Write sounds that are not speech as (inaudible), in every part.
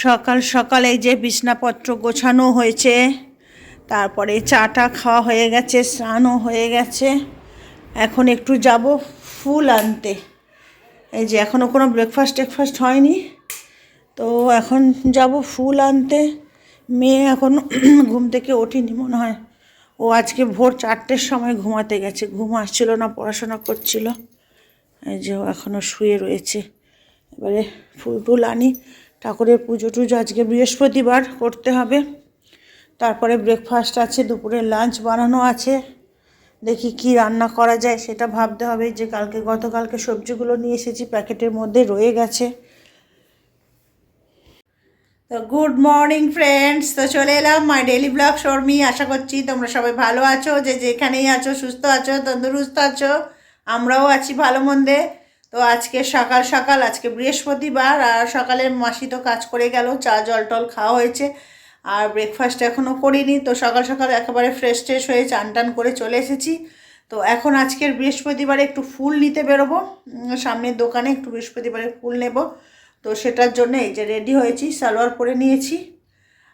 সকাল সকাল যে বিছনাপত্র গোছানো হয়েছে, তারপরে চাটা খাওয়া হয়ে গেছে, স্নানও হয়ে গেছে। এখন একটু যাব ফুল আনতে। এই যে এখনও কোনো ব্রেকফাস্ট টেকফাস্ট হয়নি, তো এখন যাব ফুল আনতে। মেয়ে এখন (clears throat) ঘুম থেকে ওঠেনি মনে হয়। ও আজকে ভোর চারটের সময় ঘুমাতে গেছে, ঘুম আসছিল না, পড়াশোনা করছিল। এই যে ও এখনও শুয়ে রয়েছে। এবারে ফুল টুল আনি ঠাকুরের পুজো টুজো আজকে বৃহস্পতিবার করতে হবে। তারপরে ব্রেকফাস্ট আছে, দুপুরে লাঞ্চ বানানো আছে। দেখি কি রান্না করা যায় সেটা ভাবতে হবে যে কালকে গতকালকে সবজিগুলো নিয়ে এসেছি, প্যাকেটের মধ্যে রয়ে গেছে। তো গুড মর্নিং ফ্রেন্ডস তো চলে এলাম মাই ডেলি ব্লগ শর্মি, আশা করছি তোমরা সবাই ভালো আছো, যে যেখানেই আছো, সুস্থ আছো, তন্দুরুস্ত আছো, আমরাও আছি ভালো মন্দে। তো আজকে সকাল সকাল, আজকে বৃহস্পতিবার, আর সকালে মাসি তো কাজ করে গেল, চা, জল, টল খাওয়া হয়েছে, আর ব্রেকফাস্ট এখনও করিনি, তো সকাল সকাল একেবারে ফ্রেশ ট্রেশ হয়ে চান টান করে চলে এসেছি। তো এখন আজকের বৃহস্পতিবারে একটু ফুল নিতে বেরোবো সামনের দোকানে একটু বৃহস্পতিবারে ফুল নেব। তো সেটার জন্য এই যে রেডি হয়েছি, সালোয়ার পরে নিয়েছি,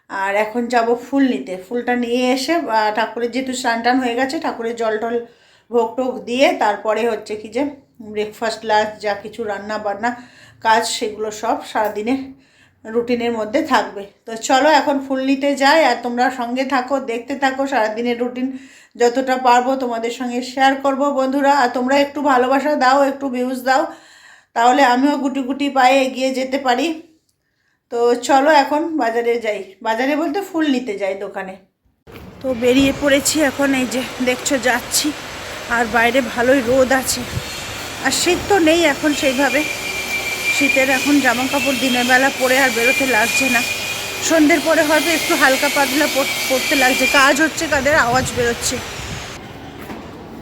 আর এখন যাব ফুল নিতে। ফুলটা নিয়ে এসে ঠাকুরের যেহেতু স্নান টান হয়ে গেছে, ঠাকুরের জল টল ভোগ টোগ দিয়ে, তারপরে হচ্ছে কি যে ব্রেকফাস্ট লাঞ্চ যা কিছু রান্না বান্না, কাজ সেগুলো সব সারাদিনে রুটিনের মধ্যে থাকবে। তো চলো এখন ফুল নিতে যাই আর তোমরা সঙ্গে থাকো, দেখতে থাকো সারাদিনের রুটিন যতটা পারব তোমাদের সঙ্গে শেয়ার করব বন্ধুরা। আর তোমরা একটু ভালোবাসা দাও, একটু ভিউজ দাও, তাহলে আমিও গুটি গুটি পায়ে এগিয়ে যেতে পারি। তো চলো এখন বাজারে যাই। বাজারে বলতে ফুল নিতে যাই দোকানে। তো বেরিয়ে পড়েছি এখন, এই যে দেখছ যাচ্ছি। আর বাইরে ভালোই রোদ আছে। আর শীত তো নেই এখন সেইভাবে। শীতের এখন জামা কাপড় দিনের বেলা পরে আর বেরোতে লাগছে না। সন্ধ্যের পরে হয়তো একটু হালকা পাতলা পড়তে লাগছে। কাজ হচ্ছে কাদের আওয়াজ বেরোচ্ছে।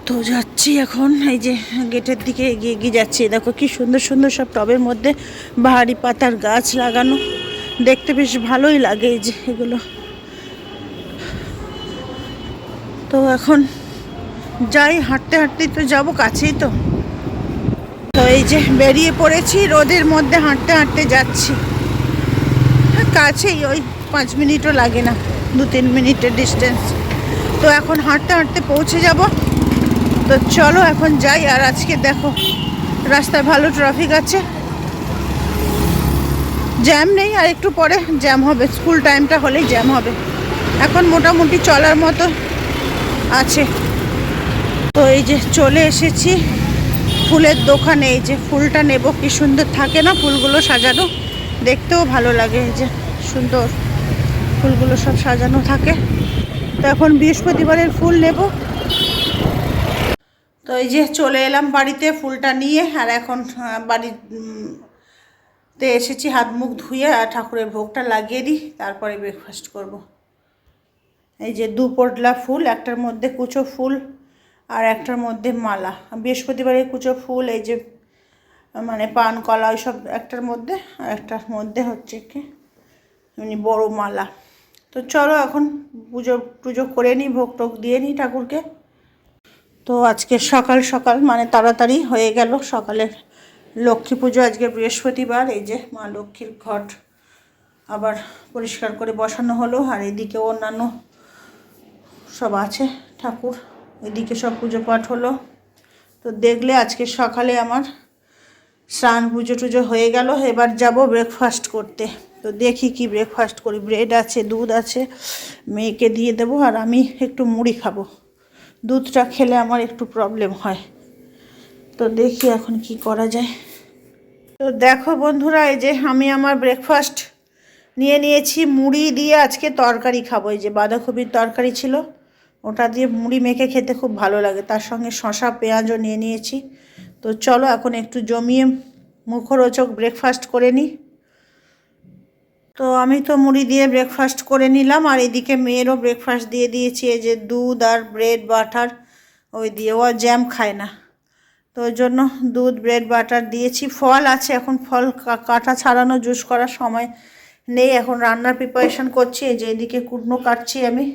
তো যাচ্ছি এখন, এই যে গেটের দিকে এগিয়ে এগিয়ে যাচ্ছি। দেখো কি সুন্দর সুন্দর সব টবের মধ্যে বাহারি পাতার গাছ লাগানো। দেখতে বেশ ভালোই লাগে এই যে এগুলো। তো এখন যাই, হাঁটতে হাঁটতেই তো যাব কাছেই তো। তো এই যে বেরিয়ে পড়েছি, রোদের মধ্যে হাঁটতে হাঁটতে যাচ্ছি। কাছেই ওই পাঁচ মিনিটও লাগে না, দু তিন মিনিটের ডিস্টেন্স তো এখন হাঁটতে হাঁটতে পৌঁছে যাব। তো চলো এখন যাই, আর আজকে দেখো, রাস্তায় ভালো ট্রাফিক আছে। জ্যাম নেই, আর একটু পরে জ্যাম হবে। স্কুল টাইমটা হলেই জ্যাম হবে। এখন মোটামুটি চলার মতো আছে। তো এই যে চলে এসেছি। ফুলের দোকানে এই যে ফুলটা নেব। কি সুন্দর থাকে না ফুলগুলো সাজানো? দেখতেও ভালো লাগে এই যে সুন্দর ফুলগুলো সব সাজানো থাকে। তো এখন বৃহস্পতিবারের ফুল নেব। তো এই যে চলে এলাম বাড়িতে ফুলটা নিয়ে আর এখন আহ, বাড়ি উম, তে এসেছি হাত মুখ ধুয়ে আর ঠাকুরের ভোগটা লাগিয়ে দিই তারপরে ব্রেকফাস্ট করব। এই যে দু পটলা ফুল একটার মধ্যে কুচো ফুল আর একটার মধ্যে মালা। বৃহস্পতিবারে কুচো ফুল, এই যে মানে পান, কলা, ওইসব একটার মধ্যে, আর একটার মধ্যে হচ্ছে কি এমনি বড় মালা। তো চলো এখন পুজো, টুজো করে নিই, ভোগ টোগ দিয়ে নিই ঠাকুরকে। তো আজকে সকাল সকাল মানে তাড়াতাড়ি হয়ে গেল সকালের লক্ষ্মী পুজো, আজকে বৃহস্পতিবার, এই যে মা লক্ষ্মীর ঘট আবার পরিষ্কার করে বসানো হলো, আর এদিকে অন্যান্য সব আছে ঠাকুর। এদিকে সব পুজো পাঠ হলো। তো দেখলে আজকে সকালে আমার স্নান পুজো টুজো হয়ে গেল। এবার যাব ব্রেকফাস্ট করতে। তো দেখি কি ব্রেকফাস্ট করি। ব্রেড আছে, দুধ আছে, মেয়েকে দিয়ে দেবো আর আমি একটু মুড়ি খাব। দুধটা খেলে আমার একটু প্রবলেম হয়। তো দেখি এখন কি করা যায়। তো দেখো বন্ধুরা, এই যে আমি আমার ব্রেকফাস্ট নিয়ে নিয়েছি। মুড়ি দিয়ে আজকে তরকারি খাব। এই যে বাঁধাকপির তরকারি ছিল। ওটা দিয়ে মুড়ি মেখে খেতে খুব ভালো লাগে। তার সঙ্গে শশা পেঁয়াজও নিয়ে নিয়েছি। তো চলো এখন একটু জমিয়ে মুখরোচক ব্রেকফাস্ট করে নিই। তো আমি তো মুড়ি দিয়ে ব্রেকফাস্ট করে নিলাম, আর এদিকে মেয়েরও ব্রেকফাস্ট দিয়ে দিয়েছি। এই যে দুধ আর ব্রেড বাটার ওই দিয়ে। ও জ্যাম খায় না। তো ওই জন্য দুধ ব্রেড বাটার দিয়েছি। ফল আছে, এখন ফল কাটা ছাড়ানো জুস করার সময় নেই। এখন রান্নার প্রিপারেশন করছি। এই যে এদিকে কুটনো কাটছি আমি।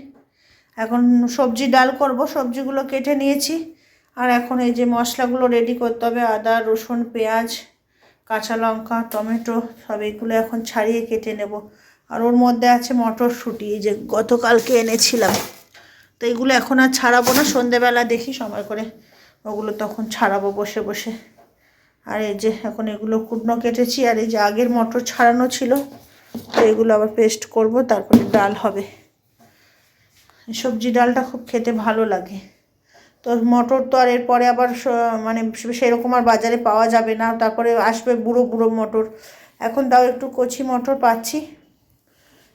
এখন সবজি ডাল করব, সবজিগুলো কেটে নিয়েছি। আর এখন এই যে মশলাগুলো রেডি করতে হবে, আদা, রসুন, পেঁয়াজ, কাঁচা লঙ্কা, টমেটো, সব এগুলো এখন ছাড়িয়ে কেটে নেব। আর ওর মধ্যে আছে মটরশুঁটি, এই যে গতকালকে এনেছিলাম। তো এগুলো এখন আর ছাড়াবো না, সন্ধেবেলা দেখি সময় করে ওগুলো তখন ছাড়াবো বসে বসে। আর এই যে এখন এগুলো কুটনো কেটেছি, আর এই যে আগের মটর ছাড়ানো ছিল, তো এগুলো আবার পেস্ট করব, তারপরে ডাল হবে। সবজি ডালটা খুব খেতে ভালো লাগে। তো মটর তো আর এরপরে আবার মানে সেরকম আর বাজারে পাওয়া যাবে না। তারপরে আসবে বুড়ো বুড়ো মটর। এখন তাও একটু কচি মটর পাচ্ছি।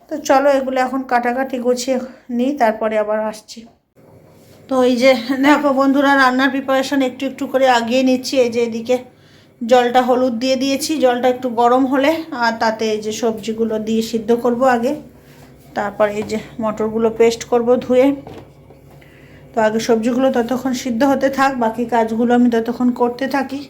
তো চলো এগুলো এখন কাটাকাটি গুছিয়ে নিই, তারপরে আবার আসছি। তো এই যে, দেখো বন্ধুরা, রান্নার প্রিপারেশান একটু একটু করে আগিয়ে নিচ্ছি। এই যে এদিকে জলটা হলুদ দিয়ে দিয়েছি। জলটা একটু গরম হলে, আর তাতে এই যে সবজিগুলো দিয়ে সিদ্ধ করব আগে। তারপর এই যে মটরগুলো পেস্ট করব ধুয়ে। তো আগে সবজিগুলো ততক্ষণ সিদ্ধ হতে থাক, বাকি কাজগুলো আমি ততক্ষণ করতে থাকি।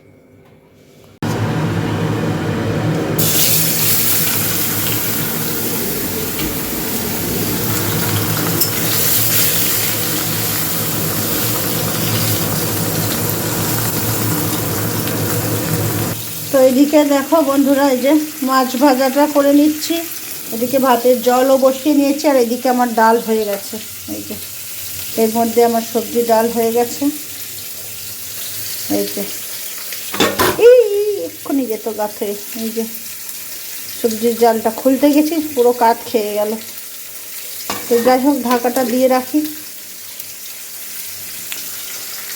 তো এদিকে দেখো বন্ধুরা, এই যে মাছ ভাজাটা করে নিচ্ছি। এদিকে ভাতের জলও বসিয়ে নিয়েছি, আর এদিকে আমার ডাল হয়ে গেছে। এই যে, এর মধ্যে আমার সবজি ডাল হয়ে গেছে। এই যে, এই এক্ষুনি যেত গাছে, এই যে, সবজির জালটা খুলতে গেছি, পুরো কাত খেয়ে গেল। তো যাই হোক, ঢাকাটা দিয়ে রাখি।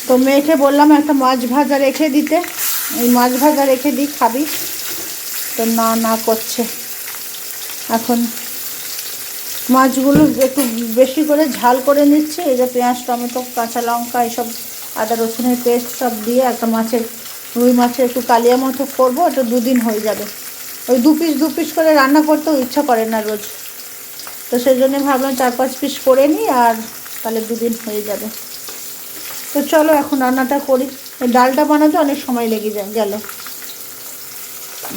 তো মেয়েকে বললাম, একটা মাছ ভাজা রেখে দিতে। এই মাছ ভাজা রেখে দিই, খাবি? তো না না করছে। এখন মাছগুলো একটু বেশি করে ঝাল করে নিচ্ছি। এই যে পেঁয়াজ, টমেটো, কাঁচা লঙ্কা, এসব আদা, রসুনের পেস্ট সব দিয়ে একটা মাছের, রুই মাছের একটু কালিয়া মতো করব, ওটা দুদিন হয়ে যাবে। ওই দু পিস দু পিস করে রান্না করতেও ইচ্ছা করে না রোজ। তো সেই জন্য ভাবলাম চার পাঁচ পিস করে নিই আর তাহলে দুদিন হয়ে যাবে। তো চলো এখন রান্নাটা করি। ডালটা বানাতে অনেক সময় লেগে যায়, গেল।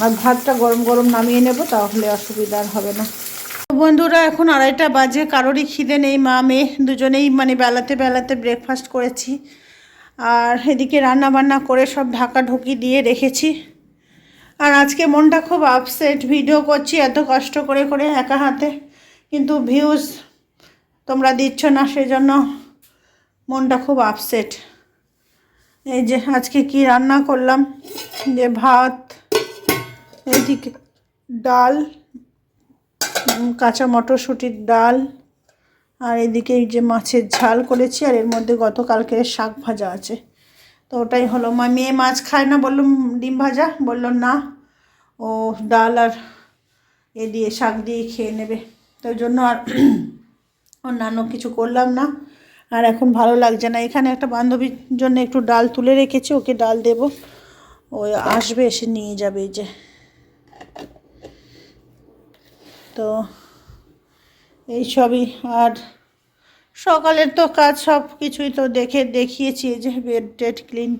আর ভাতটা গরম গরম নামিয়ে নেব, তাহলে অসুবিধা হবে না। বন্ধুরা, এখন আড়াইটা বাজে, কারোরই খিদে নেই, মা, মেয়ে, দুজনেই মানে বেলাতে বেলাতে ব্রেকফাস্ট করেছি। আর এদিকে রান্না বান্না করে সব ঢাকা ঢুকি দিয়ে রেখেছি। আর আজকে মনটা খুব আপসেট ভিডিও করছি এত কষ্ট করে করে একা হাতে। কিন্তু ভিউজ তোমরা দিচ্ছ না, সেজন্য মনটা খুব আপসেট এই যে আজকে কি রান্না করলাম? যে ভাত এদিকে ডাল কাঁচা মটরশুঁটির ডাল, আর এদিকে এই যে মাছের ঝাল করেছি, আর এর মধ্যে গতকালকে শাক ভাজা আছে। তো ওটাই হলো। মা, মেয়ে মাছ খায় না? বললাম, ডিম ভাজা? বলল, না, ও ডাল আর এ দিয়ে শাক দিয়ে খেয়ে নেবে। তো জন্য আর (clears throat) অন্যান্য কিছু করলাম না। আর এখন ভালো লাগছে না। এখানে একটা বান্ধবীর জন্য একটু ডাল তুলে রেখেছি, ওকে ডাল দেব। ও আসবে, এসে নিয়ে যাবে যে। তো এই সবই। আর সকালের তো কাজ সব কিছুই তো দেখে দেখিয়েছি যে বেড টেড ক্লিন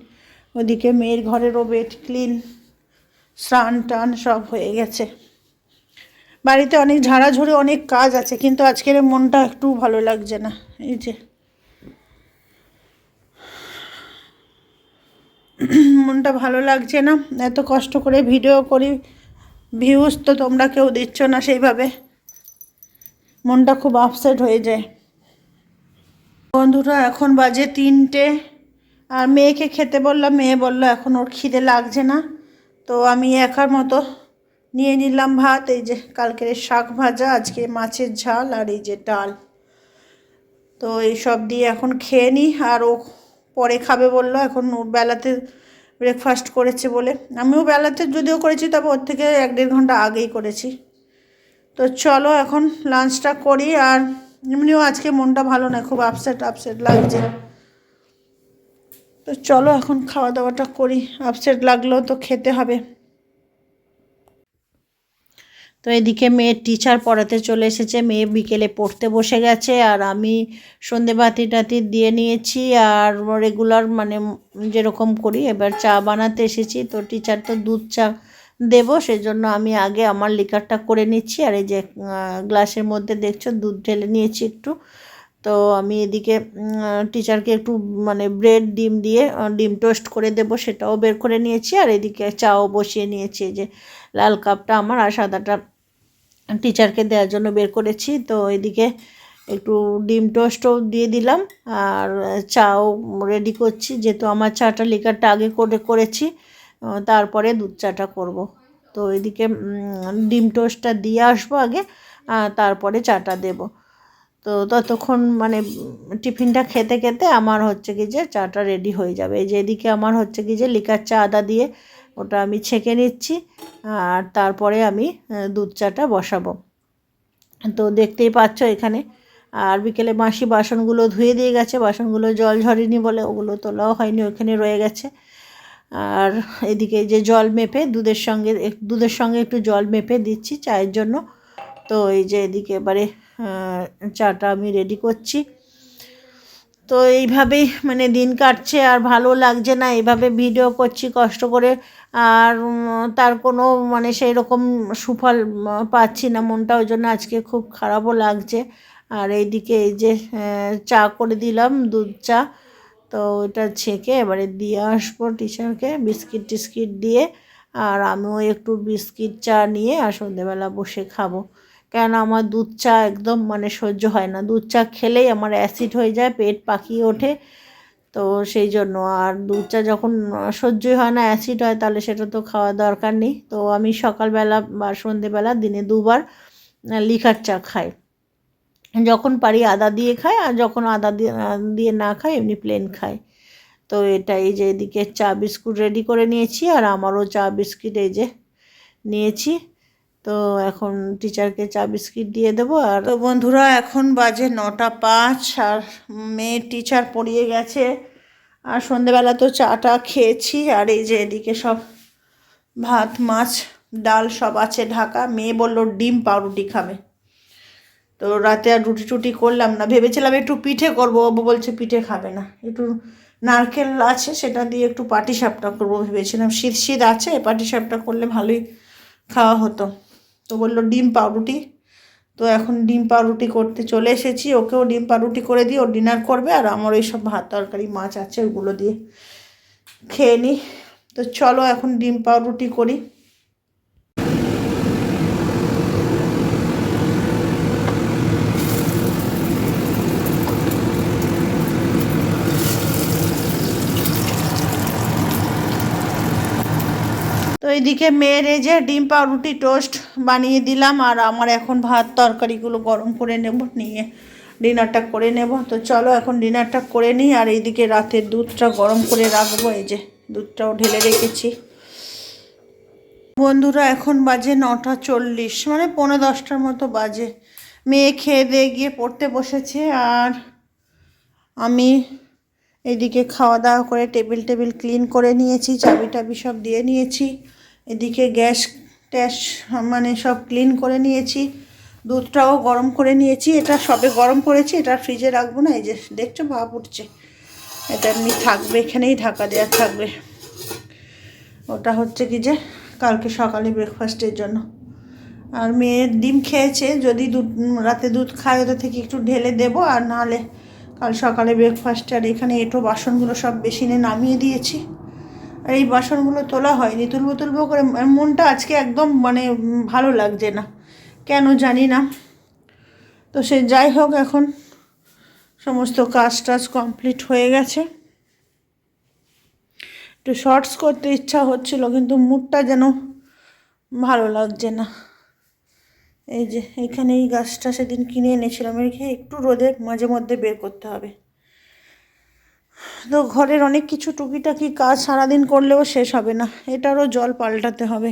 ওদিকে মেয়ের ঘরেরও বেড ক্লিন স্নান টান সব হয়ে গেছে। বাড়িতে অনেক ঝাড়াঝুড়ি, অনেক কাজ আছে, কিন্তু আজকের মনটা একটু ভালো লাগছে না, এই যে। মনটা ভালো লাগছে না, এত কষ্ট করে ভিডিও করি ভিউজ তো তোমরা কেউ দিচ্ছ না সেইভাবে। মনটা খুব আপসেট হয়ে যায়। বন্ধুরা, এখন বাজে তিনটে। আর মেয়েকে খেতে বললাম, মেয়ে বলল, এখন ওর খিদে লাগছে না। তো আমি একার মতো নিয়ে নিলাম ভাত। এই যে কালকের শাক ভাজা, আজকে মাছের ঝাল আর এই যে ডাল। তো এই সব দিয়ে এখন খেয়ে নিই আর ও পরে খাবে বলল, এখন বেলাতে ব্রেকফাস্ট করেছে বলে। আমিও বেলাতে যদিও করেছি, তবে ওর থেকে এক দেড় ঘণ্টা আগেই করেছি। তো চলো এখন লাঞ্চটা করি আর এমনিও আজকে মনটা ভালো না খুব আপসেট আপসেট লাগছে। তো চলো এখন খাওয়া দাওয়াটা করি আপসেট লাগলেও তো খেতে হবে। তো এদিকে মেয়ের টিচার পড়াতে চলে এসেছে। মেয়ে বিকেলে পড়তে বসে গেছে আর আমি সন্ধে বাতি টাতি দিয়ে নিয়েছি আর রেগুলার মানে যেরকম করি, এবার চা বানাতে এসেছি। তো টিচার তো দুধ চা দেবো, সেজন্য আমি আগে আমার লিকারটা করে নিচ্ছি। আর এই যে গ্লাসের মধ্যে দেখছ, দুধ ঢেলে নিয়েছি একটু। তো আমি এদিকে টিচারকে একটু মানে ব্রেড ডিম দিয়ে ডিম টোস্ট করে দেব, সেটাও বের করে নিয়েছি। আর এদিকে চাও বসিয়ে নিয়েছি। যে, লাল কাপটা আমার আর সাদাটা টিচারকে দেওয়ার জন্য বের করেছি। তো এদিকে একটু ডিম টোস্টও দিয়ে দিলাম আর চাও রেডি করছি। যেহেতু আমার চাটা লিকারটা আগে করে করেছি তারপরে দুধ চাটা করব। তো এদিকে ডিম টোস্টটা দিয়ে আসব আগে তারপরে চাটা দেব। তো ততক্ষণ মানে টিফিনটা খেতে খেতে আমার হচ্ছে কি যে চাটা রেডি হয়ে যাবে। এই যে এদিকে আমার হচ্ছে কি যে লিকার চা আদা দিয়ে ওটা আমি ছেঁকে নিচ্ছি, আর তারপরে আমি দুধ চাটা বসাবো। তো দেখতেই পাচ্ছ এখানে, আর বিকেলে মাসি বাসনগুলো ধুয়ে দিয়ে গেছে, বাসনগুলো জল ঝরেনি বলে ওগুলো তোলাও হয়নি ওখানে রয়ে গেছে। আর এদিকে যে জল মেপে দুধের সঙ্গে দুধের সঙ্গে একটু জল মেপে দিচ্ছি চায়ের জন্য। তো এই যে এদিকে এবারে চাটা আমি রেডি করছি। তো এইভাবেই মানে দিন কাটছে, আর ভালো লাগছে না, এইভাবে ভিডিও করছি, কষ্ট করে আর তার কোনো মানে সেই রকম সুফল পাচ্ছি না। মনটা ওই জন্য আজকে খুব খারাপও লাগছে। আর এইদিকে এই যে চা করে দিলাম, দুধ চা। তো ওটা ছেঁকে এবারে দিয়ে আসব টিচারকে বিস্কিট টিস্কিট দিয়ে। আর আমিও একটু বিস্কিট চা নিয়ে আর সন্ধ্যেবেলা বসে খাব। কেন আমার দুধ চা একদম মানে সহ্য হয় না। দুধ চা খেলেই আমার অ্যাসিড হয়ে যায়, পেট পাকিয়ে ওঠে। তো সেই জন্য। আর দুধ চা যখন সহ্যই হয় না অ্যাসিড হয়, তাহলে সেটা তো খাওয়া দরকার নেই। তো আমি সকালবেলা বা সন্ধেবেলা দিনে দুবার লিকার চা খাই। যখন পারি আদা দিয়ে খাই, আর যখন আদা দিয়ে দিয়ে না খাই, এমনি প্লেন খাই। তো এটা এই যে এদিকে চা বিস্কুট রেডি করে নিয়েছি, আর আমারও চা বিস্কিট এই যে নিয়েছি। তো এখন টিচারকে চা বিস্কিট দিয়ে দেবো। আর তো বন্ধুরা, এখন বাজে নটা পাঁচ আর মেয়ে টিচার পড়িয়ে গেছে। আর সন্ধেবেলা তো চাটা খেয়েছি। আর এই যে এদিকে সব ভাত, মাছ, ডাল সব আছে ঢাকা। মেয়ে বলল ডিম পাউরুটি খাবে। তো রাতে আর রুটি টুটি করলাম না। ভেবেছিলাম একটু পিঠে করব। ও বলছে পিঠে খাবে না। একটু নারকেল আছে, সেটা দিয়ে একটু পাটি সাপটা করব। ভেবেছিলাম শীত শীত আছে পাটি সাপটা করলে ভালোই খাওয়া হতো। তো বলল ডিম পাউরুটি। তো এখন ডিম পাউরুটি করতে চলে এসেছি, ওকেও ডিম পাউরুটি করে দিই, ও ডিনার করবে আর আমার ওই সব ভাত তরকারি, মাছ আছে ওগুলো দিয়ে খেয়ে নিই। তো চলো এখন ডিম পাউরুটি করি। তো এইদিকে মেয়ের এই যে ডিম পাউরুটি টোস্ট বানিয়ে দিলাম, আর আমার এখন ভাত তরকারিগুলো গরম করে নেব, নিয়ে ডিনারটা করে নেব। তো চলো এখন ডিনারটা করে নিই, আর এইদিকে রাতের দুধটা গরম করে রাখব, এই যে দুধটাও ঢেলে রেখেছি। বন্ধুরা, এখন বাজে নটা চল্লিশ মানে পৌনে দশটার মতো বাজে। মেয়ে খেয়ে দিয়ে গিয়ে পড়তে বসেছে, আর আমি এদিকে খাওয়া দাওয়া করে টেবিল টেবিল ক্লিন করে নিয়েছি, চাবি টাবি সব দিয়ে নিয়েছি। এদিকে গ্যাস ট্যাস মানে সব ক্লিন করে নিয়েছি। দুধটাও গরম করে নিয়েছি। এটা সবে গরম করেছি, এটা ফ্রিজে রাখব না, এই যে দেখছ ভাপ উঠছে এটা এমনি থাকবে, এখানেই ঢাকা দেওয়া থাকবে। ওটা হচ্ছে কি যে কালকে সকালে ব্রেকফাস্টের জন্য। আর মেয়ে ডিম খেয়েছে, যদি দুধ, রাতে দুধ খায় ওটা থেকে একটু ঢেলে দেবো, আর নাহলে কাল সকালে ব্রেকফাস্ট আর এখানে এটো বাসনগুলো সব বেসিনে নামিয়ে দিয়েছি। আর এই বাসনগুলো তোলা হয়নি, তুলবো তুলবো করে মনটা আজকে একদম মানে ভালো লাগছে না, কেন জানি না। তো সে যাই হোক এখন সমস্ত কাজ টাজ কমপ্লিট হয়ে গেছে। একটু শর্টস করতে ইচ্ছা হচ্ছিল, কিন্তু মুডটা যেন ভালো লাগছে না। এই যে, এখানে এই গাছটা সেদিন কিনে এনেছিলাম। রেখে একটু রোদে মাঝে মধ্যে বের করতে হবে। তো ঘরের অনেক কিছু টুকিটাকি কাজ সারাদিন করলেও শেষ হবে না। এটারও জল পাল্টাতে হবে।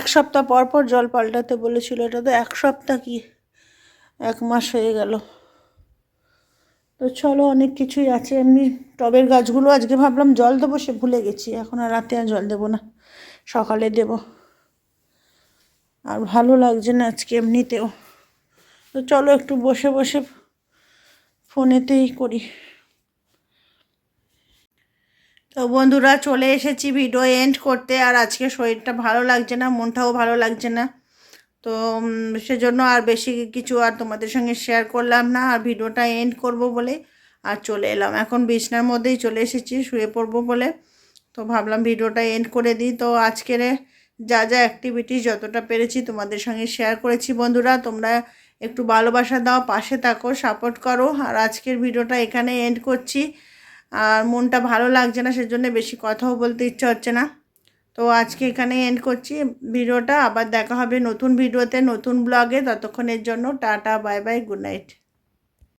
এক সপ্তাহ পর পর জল পাল্টাতে বলেছিল, এটা তো এক সপ্তাহ কি? এক মাস হয়ে গেল। তো চলো, অনেক কিছুই আছে। এমনি টবের গাছগুলো আজকে ভাবলাম জল দেবো, সে ভুলে গেছি। এখন আর রাতে আর জল দেবো না। সকালে দেবো। আর ভালো লাগছে না আজকে এমনিতেও। তো চলো একটু বসে বসে ফোনেতেই করি। তো বন্ধুরা, চলে এসেছি ভিডিও এন্ড করতে, আর আজকে শরীরটা ভালো লাগছে না, মনটাও ভালো লাগছে না। তো সেজন্য আর বেশি কিছু আর তোমাদের সঙ্গে শেয়ার করলাম না, আর ভিডিওটা এন্ড করব বলে। আর চলে এলাম, এখন বিছনার মধ্যেই চলে এসেছি, শুয়ে পড়ব বলে। তো ভাবলাম ভিডিওটা এন্ড করে দিই। তো আজকের যা যা অ্যাক্টিভিটিস যতটা পেরেছি তোমাদের সঙ্গে শেয়ার করেছি বন্ধুরা। তোমরা একটু ভালোবাসা দাও, পাশে থাকো সাপোর্ট করো। আর আজকের ভিডিওটা এখানে এন্ড করছি। আর মনটা ভালো লাগছে না, সেজন্য বেশি কথাও বলতে ইচ্ছে হচ্ছে না। তো আজকে এখানে এন্ড করছি ভিডিওটা। আবার দেখা হবে নতুন ভিডিওতে, নতুন ব্লগে ততক্ষণের জন্য tata bye bye good night